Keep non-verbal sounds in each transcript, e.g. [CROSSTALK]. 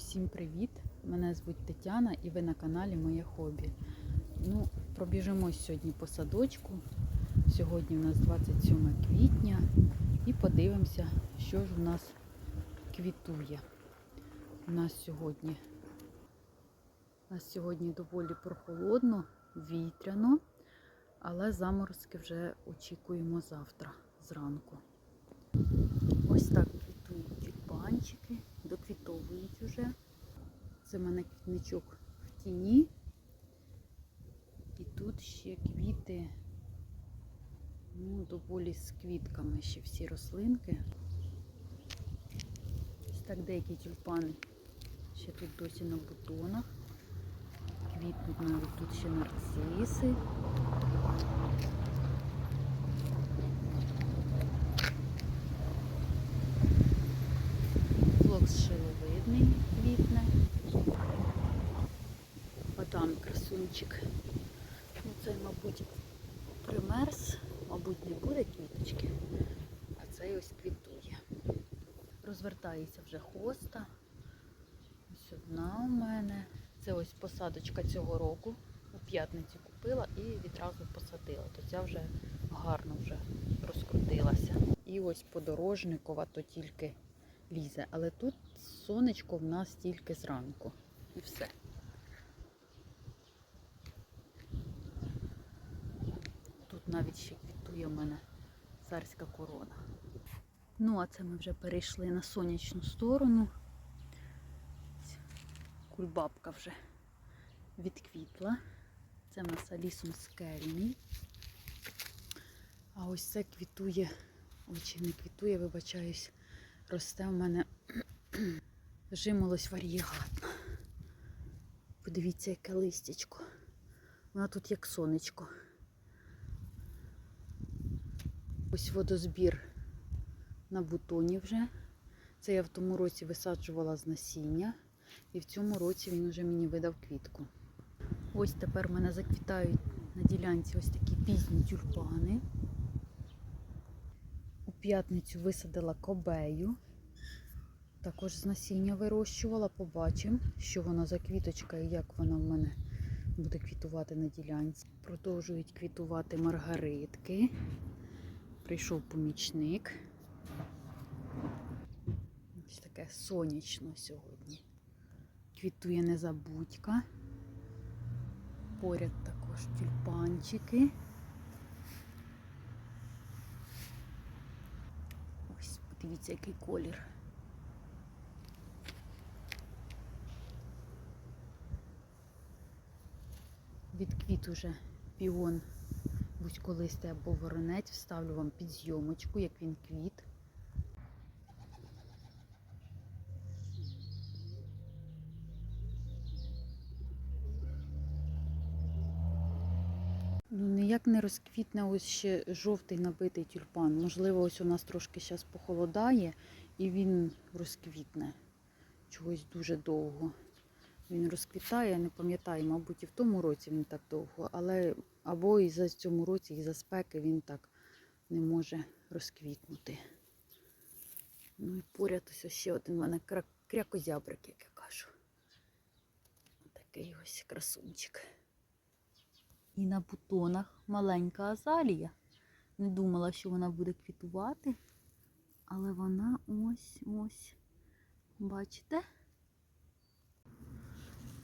Усім привіт! Мене звуть Тетяна і ви на каналі Моє Хобі. Ну, пробіжимось сьогодні по садочку. Сьогодні у нас 27 квітня і подивимося, що ж у нас квітує. У нас сьогодні, у нас сьогодні доволі прохолодно, вітряно, але заморозки вже очікуємо завтра зранку. Ось так квітують тюльпанчики, доквітовують уже. Це в мене квітничок в тіні. І тут ще квіти, ну, доволі з квітками ще всі рослинки. Ось так деякі тюльпани ще тут досі на бутонах. Квітнуть навіть тут ще нарциси. Красунчик. Ну, цей, мабуть, примерз, мабуть, не буде квіточки, а цей ось квітує. Розвертається вже хоста. Ось одна у мене. Це ось посадочка цього року. У п'ятницю купила і відразу посадила. То ця вже гарно вже розкрутилася. І ось подорожникова то тільки лізе. Але тут сонечко в нас тільки зранку. І все. Тут навіть ще квітує в мене царська корона. Ну, а це ми вже перейшли на сонячну сторону. Кульбабка вже відквітла. Це в нас алісум скельний. А ось це квітує, ой, чи не квітує, вибачаюсь, росте в мене [CLEARS THROAT] жимолось варієгатна. Подивіться, яке листячко. Вона тут як сонечко. Ось водозбір на бутоні вже. Це я в тому році висаджувала з насіння. І в цьому році він вже мені видав квітку. Ось тепер в мене заквітають на ділянці ось такі пізні тюльпани. У п'ятницю висадила кобею. Також з насіння вирощувала. Побачимо, що вона за квіточка і як вона в мене буде квітувати на ділянці. Продовжують квітувати маргаритки. Прийшов помічник. Ось таке сонячно сьогодні. Квітує незабудька. Поряд також тюльпанчики. Ось, подивіться, який колір. Відквіт уже піон бузьколистий або воронець. Вставлю вам під зйомочку, як він квіт. Ну, ніяк не розквітне ось ще жовтий набитий тюльпан. Можливо, ось у нас трошки зараз похолодає і він розквітне чогось дуже довго. Він розквітає, я не пам'ятаю, мабуть, і в тому році він так довго, але або і за цьому році, і за спеки він так не може розквітнути. Ну і поряд ось ще один у мене крякозябрик, як я кажу. Такий ось красунчик. І на бутонах маленька азалія. Не думала, що вона буде квітувати, але вона ось ось. Бачите?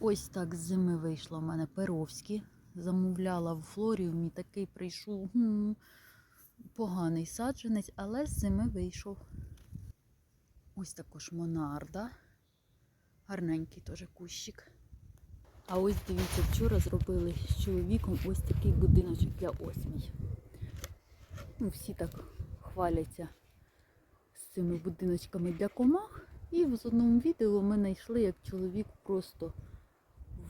Ось так з зими вийшло в мене перовські. Замовляла в флоріумі, такий прийшов поганий саджанець, але з зими вийшов. Ось також монарда. Гарненький теж кущик. А ось дивіться, вчора зробили з чоловіком ось такий будиночок для осмій. Ну, всі так хваляться з цими будиночками для комах. І в одному відео ми знайшли, як чоловік просто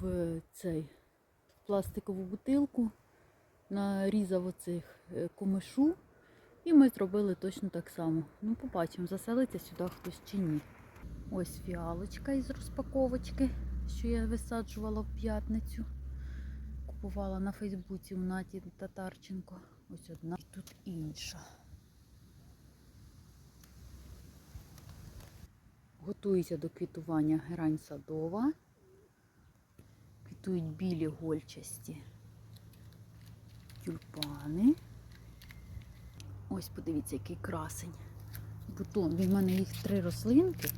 в цей в пластикову бутилку нарізав оцих е, комишу. І ми зробили точно так само. Ну, побачимо, заселиться сюди хтось чи ні. Ось фіалочка із розпаковочки, що я висаджувала в п'ятницю. Купувала на Фейсбуці у Наті Татарченко. Ось одна. І тут інша. Готується до квітування герань садова. Квітують білі гольчасті тюльпани. Ось подивіться, який красень. Бутон. Він в мене їх три рослинки,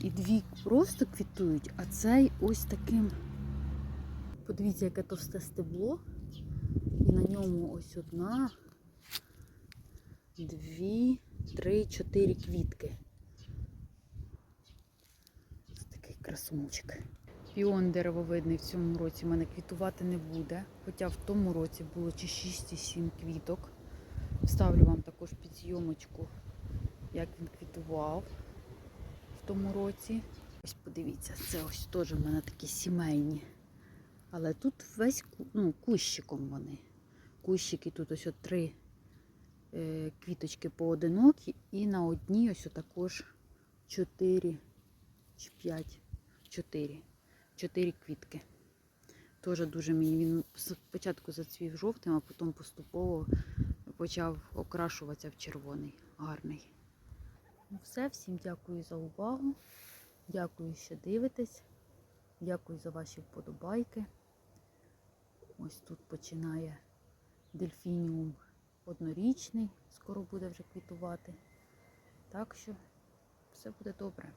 і дві просто квітують, а цей ось таким. Подивіться, яке товсте стебло. І на ньому ось одна, дві, три, чотири квітки. Ось такий красунчик. Піон деревовидний в цьому році мене квітувати не буде. Хоча в тому році було чи 6 чи 7 квіток. Вставлю вам також під зйомочку, як він квітував в тому році. Ось подивіться, це ось теж в мене такі сімейні. Але тут весь ну, кущиком вони. Кущики тут ось три е, квіточки поодинокі, і на одній ось також чотири чи п'ять. Чотири. Чотири квітки. Теж дуже мені він спочатку зацвів жовтим, а потім поступово почав окрашуватися в червоний. Гарний. Ну все, всім дякую за увагу. Дякую, що дивитесь. Дякую за ваші вподобайки. Ось тут починає дельфініум однорічний, скоро буде вже квітувати. Так що все буде добре.